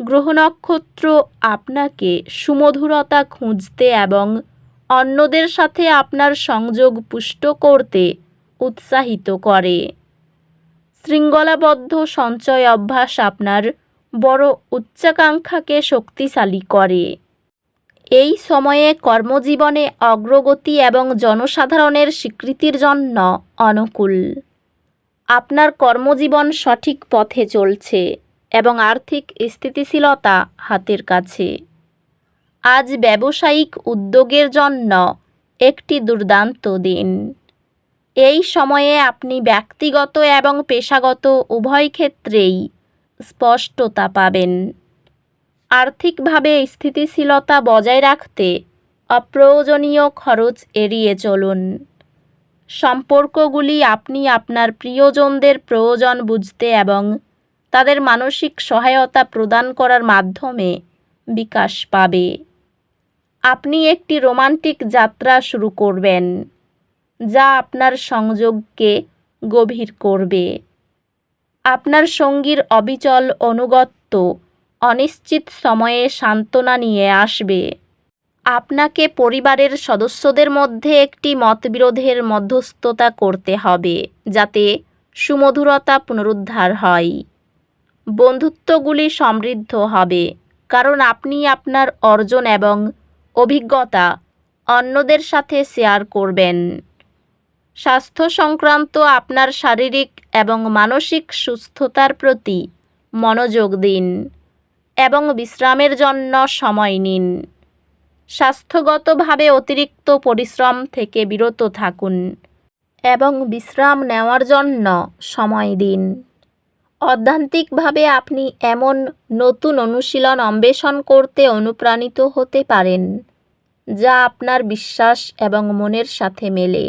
গ্রহ নক্ষত্র আপনাকে সুমধুরতা খুঁজতে এবং অন্যদের সাথে আপনার সংযোগ পুষ্ট করতে উৎসাহিত করে। শৃঙ্খলাবদ্ধ সঞ্চয় অভ্যাস আপনার বড় উচ্চাকাঙ্ক্ষাকে শক্তিশালী করে। এই সময়ে কর্মজীবনে অগ্রগতি এবং জনসাধারণের স্বীকৃতির জন্য অনুকূল। আপনার কর্মজীবন সঠিক পথে চলছে। এবং আর্থিক স্থিতিশীলতা হাতের কাছে। আজ ব্যবসায়িক উদ্যোগের জন্য একটি দুর্দান্ত দিন। এই সময়ে আপনি ব্যক্তিগত এবং পেশাগত উভয় ক্ষেত্রেই স্পষ্টতা পাবেন। আর্থিকভাবে স্থিতিশীলতা বজায় রাখতে অপ্রয়োজনীয় খরচ এড়িয়ে চলুন। সম্পর্কগুলি আপনি আপনার প্রিয়জনদের প্রয়োজন বুঝতে এবং তাদের মানসিক সহায়তা প্রদান করার মাধ্যমে বিকাশ পাবে। আপনি একটি রোমান্টিক যাত্রা শুরু করবেন, যা আপনার সংযোগকে গভীর করবে। আপনার সঙ্গীর অবিচল অনুগত্য অনিশ্চিত সময়ে সান্ত্বনা নিয়ে আসবে। আপনাকে পরিবারের সদস্যদের মধ্যে একটি মতবিরোধের মধ্যস্থতা করতে হবে, যাতে সুমধুরতা পুনরুদ্ধার হয়। বন্ধুত্বগুলি সমৃদ্ধ হবে, কারণ আপনি আপনার অর্জন এবং অভিজ্ঞতা অন্যদের সাথে শেয়ার করবেন। স্বাস্থ্য সংক্রান্ত আপনার শারীরিক এবং মানসিক সুস্থতার প্রতি মনোযোগ দিন এবং বিশ্রামের জন্য সময় নিন। স্বাস্থ্যগতভাবে অতিরিক্ত পরিশ্রম থেকে বিরত থাকুন এবং বিশ্রাম নেওয়ার জন্য সময় দিন। অধ্যান্তিকভাবে আপনি এমন নতুন অনুশীলন অন্বেষণ করতে অনুপ্রাণিত হতে পারেন, যা আপনার বিশ্বাস এবং মনের সাথে মেলে।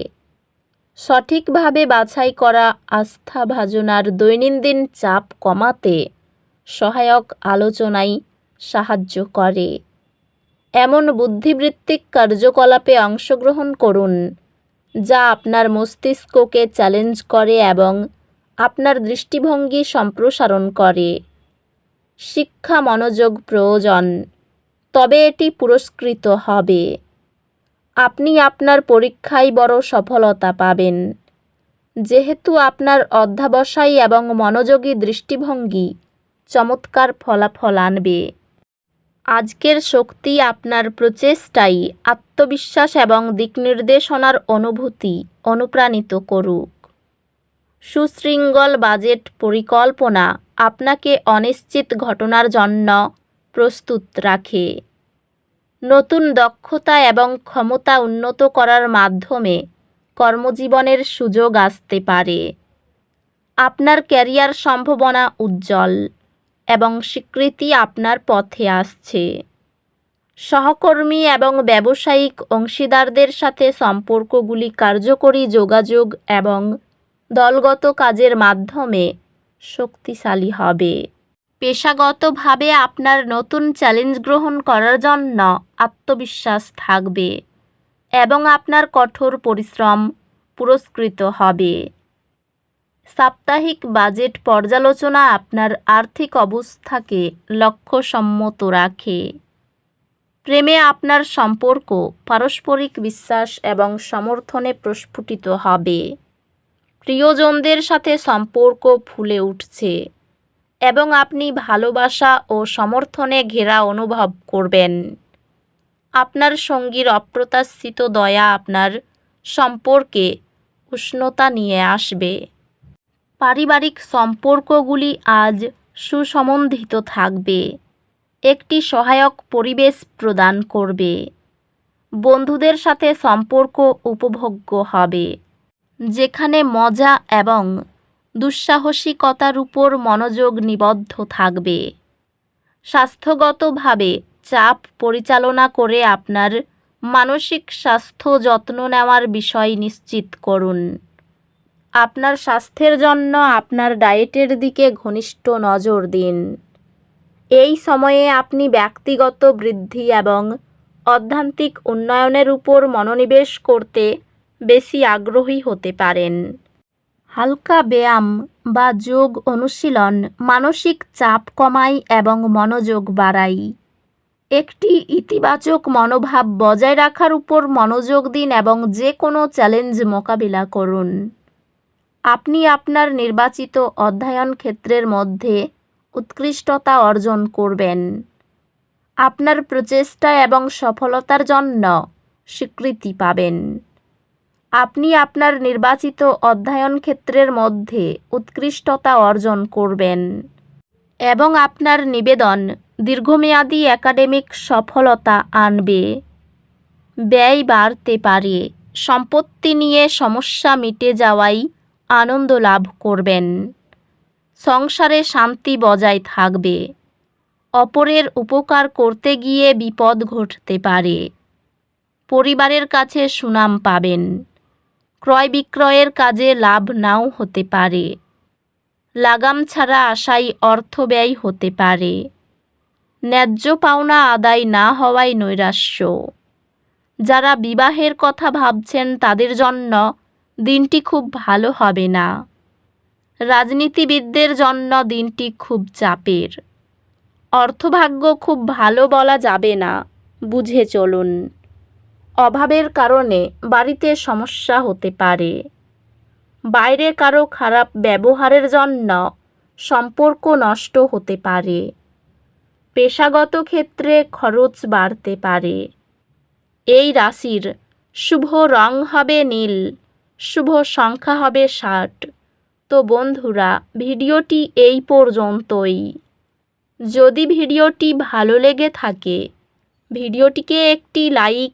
সঠিকভাবে বাছাই করা আস্থা ভাজনার দৈনন্দিন চাপ কমাতে সহায়ক আলোচনাই সাহায্য করে। এমন বুদ্ধিবৃত্তিক কার্যকলাপে অংশগ্রহণ করুন, যা আপনার মস্তিষ্ককে চ্যালেঞ্জ করে এবং আপনার দৃষ্টিভঙ্গি সম্প্রসারণ করে। শিক্ষা মনোযোগ প্রয়োজন, তবে এটি পুরস্কৃত হবে। আপনি আপনার পরীক্ষায় বড় সফলতা পাবেন। যেহেতু আপনার অধ্যাবসায় এবং মনোযোগী দৃষ্টিভঙ্গি চমৎকার ফলাফল আনবে। আজকের শক্তি আপনার প্রচেষ্টাই আত্মবিশ্বাস এবং দিকনির্দেশনার অনুভূতি অনুপ্রাণিত করুক। সুশৃঙ্খল বাজেট পরিকল্পনা আপনাকে অনিশ্চিত ঘটনার জন্য প্রস্তুত রাখে। নতুন দক্ষতা এবং ক্ষমতা উন্নত করার মাধ্যমে কর্মজীবনের সুযোগ আসতে পারে। আপনার ক্যারিয়ার সম্ভাবনা উজ্জ্বল এবং স্বীকৃতি আপনার পথে আসছে। সহকর্মী এবং ব্যবসায়িক অংশীদারদের সাথে সম্পর্কগুলি কার্যকরী যোগাযোগ এবং দলগত কাজের মাধ্যমে শক্তিশালী হবে। পেশাগতভাবে আপনার নতুন চ্যালেঞ্জ গ্রহণ করার জন্য আত্মবিশ্বাস থাকবে এবং আপনার কঠোর পরিশ্রম পুরস্কৃত হবে। সাপ্তাহিক বাজেট পর্যালোচনা আপনার আর্থিক অবস্থাকে লক্ষ্যসম্মত রাখে। প্রেমে আপনার সম্পর্ক, পারস্পরিক বিশ্বাস এবং সমর্থনে প্রস্ফুটিত হবে। প্রিয়জনদের সাথে সম্পর্ক ফুলে উঠছে এবং আপনি ভালোবাসা ও সমর্থনে ঘেরা অনুভব করবেন। আপনার সঙ্গীর অপ্রত্যাশিত দয়া আপনার সম্পর্কে উষ্ণতা নিয়ে আসবে। পারিবারিক সম্পর্কগুলি আজ সুসম্বন্ধিত থাকবে। একটি সহায়ক পরিবেশ প্রদান করবে। বন্ধুদের সাথে সম্পর্ক উপভোগ্য হবে। যেখানে মজা এবং দুঃসাহসিকতার উপর মনোযোগ নিবদ্ধ থাকবে। স্বাস্থ্যগতভাবে চাপ পরিচালনা করে আপনার মানসিক স্বাস্থ্য যত্ন নেওয়ার বিষয় নিশ্চিত করুন। আপনার স্বাস্থ্যের জন্য আপনার ডায়েটের দিকে ঘনিষ্ঠ নজর দিন। এই সময়ে আপনি ব্যক্তিগত বৃদ্ধি এবং অধ্যান্তিক উন্নয়নের উপর মনোনিবেশ করতে বেশি আগ্রহী হতে পারেন। হালকা ব্যায়াম বা যোগ অনুশীলন মানসিক চাপ কমায় এবং মনোযোগ বাড়ায়। একটি ইতিবাচক মনোভাব বজায় রাখার উপর মনোযোগ দিন এবং যে কোনো চ্যালেঞ্জ মোকাবিলা করুন। আপনি আপনার নির্বাচিত অধ্যয়ন ক্ষেত্রের মধ্যে উৎকৃষ্টতা অর্জন করবেন। আপনার প্রচেষ্টা এবং সফলতার জন্য স্বীকৃতি পাবেন। আপনি আপনার নির্বাচিত অধ্যয়ন ক্ষেত্রের মধ্যে উৎকৃষ্টতা অর্জন করবেন এবং আপনার নিবেদন দীর্ঘমেয়াদী একাডেমিক সফলতা আনবে। ব্যয় বাড়তে পারে, সম্পত্তি নিয়ে সমস্যা মিটে যাওয়াই আনন্দ লাভ করবেন। সংসারে শান্তি বজায় থাকবে। অপরের উপকার করতে গিয়ে বিপদ ঘটতে পারে। পরিবারের কাছে সুনাম পাবেন। ক্রয় বিক্রয়ের কাজে লাভ নাও হতে পারে। লাগাম ছাড়া আশাই অর্থ ব্যয় হতে পারে। ন্যায্য পাওনা আদায় না হওয়ায় নৈরাশ্য। যারা বিবাহের কথা ভাবছেন তাদের জন্য দিনটি খুব ভালো হবে না। রাজনীতিবিদদের জন্য দিনটি খুব চাপের। অর্থভাগ্য খুব ভালো বলা যাবে না, বুঝে চলুন। অভাবের কারণে বাড়িতে সমস্যা হতে পারে। বাইরে কারও খারাপ ব্যবহারের জন্য সম্পর্ক নষ্ট হতে পারে। পেশাগত ক্ষেত্রে খরচ বাড়তে পারে। এই রাশির শুভ রং হবে নীল, শুভ সংখ্যা হবে ষাট। তো বন্ধুরা, ভিডিওটি এই পর্যন্তই। যদি ভিডিওটি ভালো লেগে থাকে, ভিডিওটিকে একটি লাইক